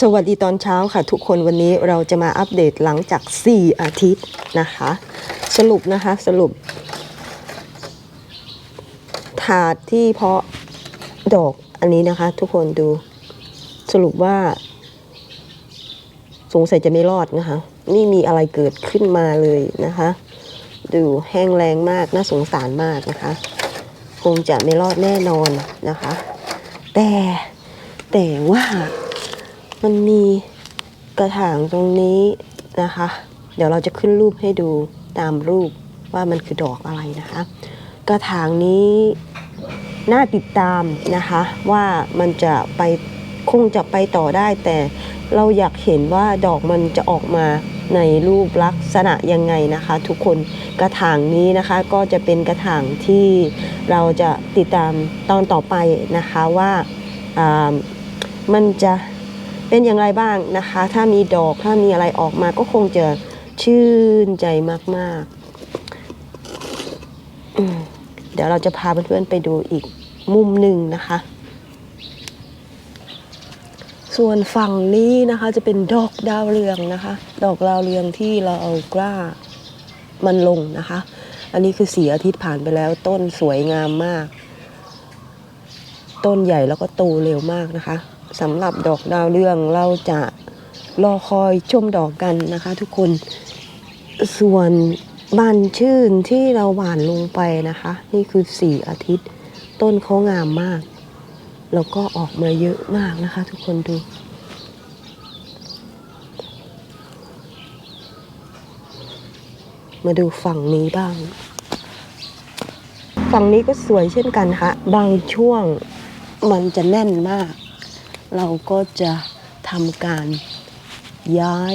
สวัสดีตอนเช้าค่ะ ทุกคนวันนี้เราจะมาอัปเดตหลังจาก 4 อาทิตย์นะคะ สรุปนะคะสรุป ถาดที่เพาะดอกอันนี้นะคะ ทุกคนดูสรุปว่า สงสัยจะไม่รอดนะคะ ไม่มีอะไรเกิดขึ้นมาเลยนะคะ ดูแห้งแรงมากน่าสงสารมากนะคะ คงจะไม่รอดแน่นอนนะคะ แต่แต่ว่า มันมีกระถางตรงนี้นะคะ เดี๋ยวเราจะขึ้นรูปให้ดูตามรูปว่ามันคือดอกอะไรนะคะ กระถางนี้น่าติดตามนะคะว่ามันจะไปคงจะไปต่อได้ แต่เราอยากเห็นว่าดอกมันจะออกมาในรูปลักษณะยังไงนะคะ ทุกคนกระถางนี้นะคะก็จะเป็นกระถางที่เราจะติดตามตอนต่อไปนะคะว่าอ่ามันจะ เป็นอย่างไรบ้างนะคะ ถ้ามีดอกถ้ามีอะไรออกมาก็คงจะชื่นใจมากๆ เดี๋ยวเราจะพาเพื่อนๆไปดูอีกมุมหนึ่งนะคะ ส่วนฝั่งนี้นะคะจะเป็นดอกดาวเรืองนะคะ ดอกดาวเรืองที่เราเอากล้ามันลงนะคะ อันนี้คือสีอาทิตย์ผ่านไปแล้วต้นสวยงามมาก ต้นใหญ่แล้วก็โตเร็วมากนะคะ สำหรับดอกดาวเรืองเราจะรอคอยชมดอกกันนะคะ ทุกคนส่วนบานชื่นที่เราหว่านลงไปนะคะ นี่คือสี่อาทิตย์ ต้นเขางามมาก แล้วก็ออกมาเยอะมากนะคะ ทุกคนดูมาดูฝั่งนี้บ้าง ฝั่งนี้ก็สวยเช่นกันค่ะ บางช่วงมันจะแน่นมาก เราก็จะทำการย้าย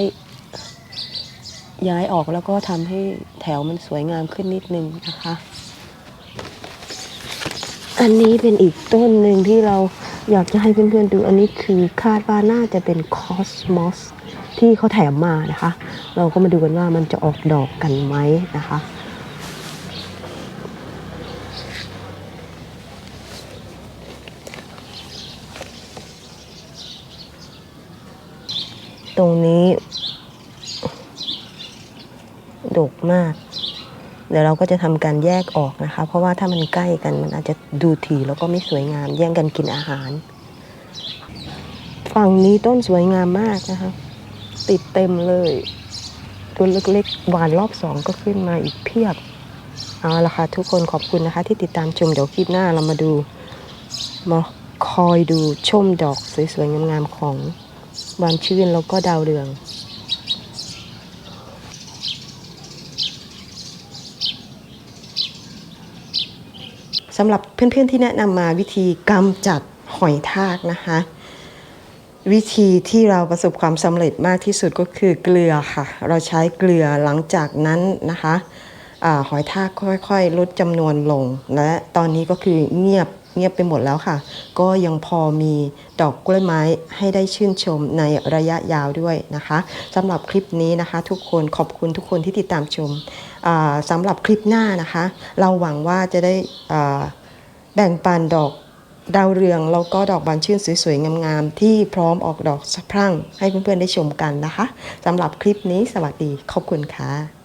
ย้ายออกแล้วก็ทำให้แถวมันสวยงามขึ้นนิดนึงนะคะ อันนี้เป็นอีกต้นหนึ่งที่เราอยากจะให้เพื่อนๆดูอันนี้คือคาดว่าน่าจะเป็นคอสมอสที่เขาแถมมานะคะ เราก็มาดูกันว่ามันจะออกดอกกันไหมนะคะ ตรงนี้ดกมาก เดี๋ยวเราก็จะทำการแยกออกนะคะ เพราะว่าถ้ามันใกล้กันมันอาจจะดูถี่แล้วก็ไม่สวยงาม แย่งกันกินอาหาร ฝั่งนี้ต้นสวยงามมากนะคะ ติดเต็มเลยตัวเล็กๆหวานรอบสองก็ขึ้นมาอีกเพียบเอาละค่ะทุกคนขอบคุณนะคะ ที่ติดตามชมเดี๋ยวคลิปหน้าเรามาดูมาคอยดูชมดอกสวยๆงามๆของ บานชื่นแล้วก็ดาวเรือง สำหรับเพื่อนๆที่แนะนำมาวิธีกำจัดหอยทากนะคะ วิธีที่เราประสบความสำเร็จมากที่สุดก็คือเกลือค่ะ เราใช้เกลือหลังจากนั้นนะคะอหอยทากค่อยๆ ลดจำนวนลง และตอนนี้ก็คือเงียบ เงียบไปหมดแล้วค่ะ ก็ยังพอมีดอกกล้วยไม้ให้ได้ชื่นชมในระยะยาวด้วยนะคะสำหรับคลิปนี้นะคะ ทุกคนขอบคุณทุกคนที่ติดตามชมสำหรับคลิปหน้านะคะ เราหวังว่าจะได้แบ่งปันดอกดาวเรืองแล้วก็ดอกบานชื่นสวยๆ งามๆ ที่พร้อมออกดอกสะพรั่งให้เพื่อนๆ ได้ชมกันนะคะสำหรับคลิปนี้สวัสดีขอบคุณค่ะ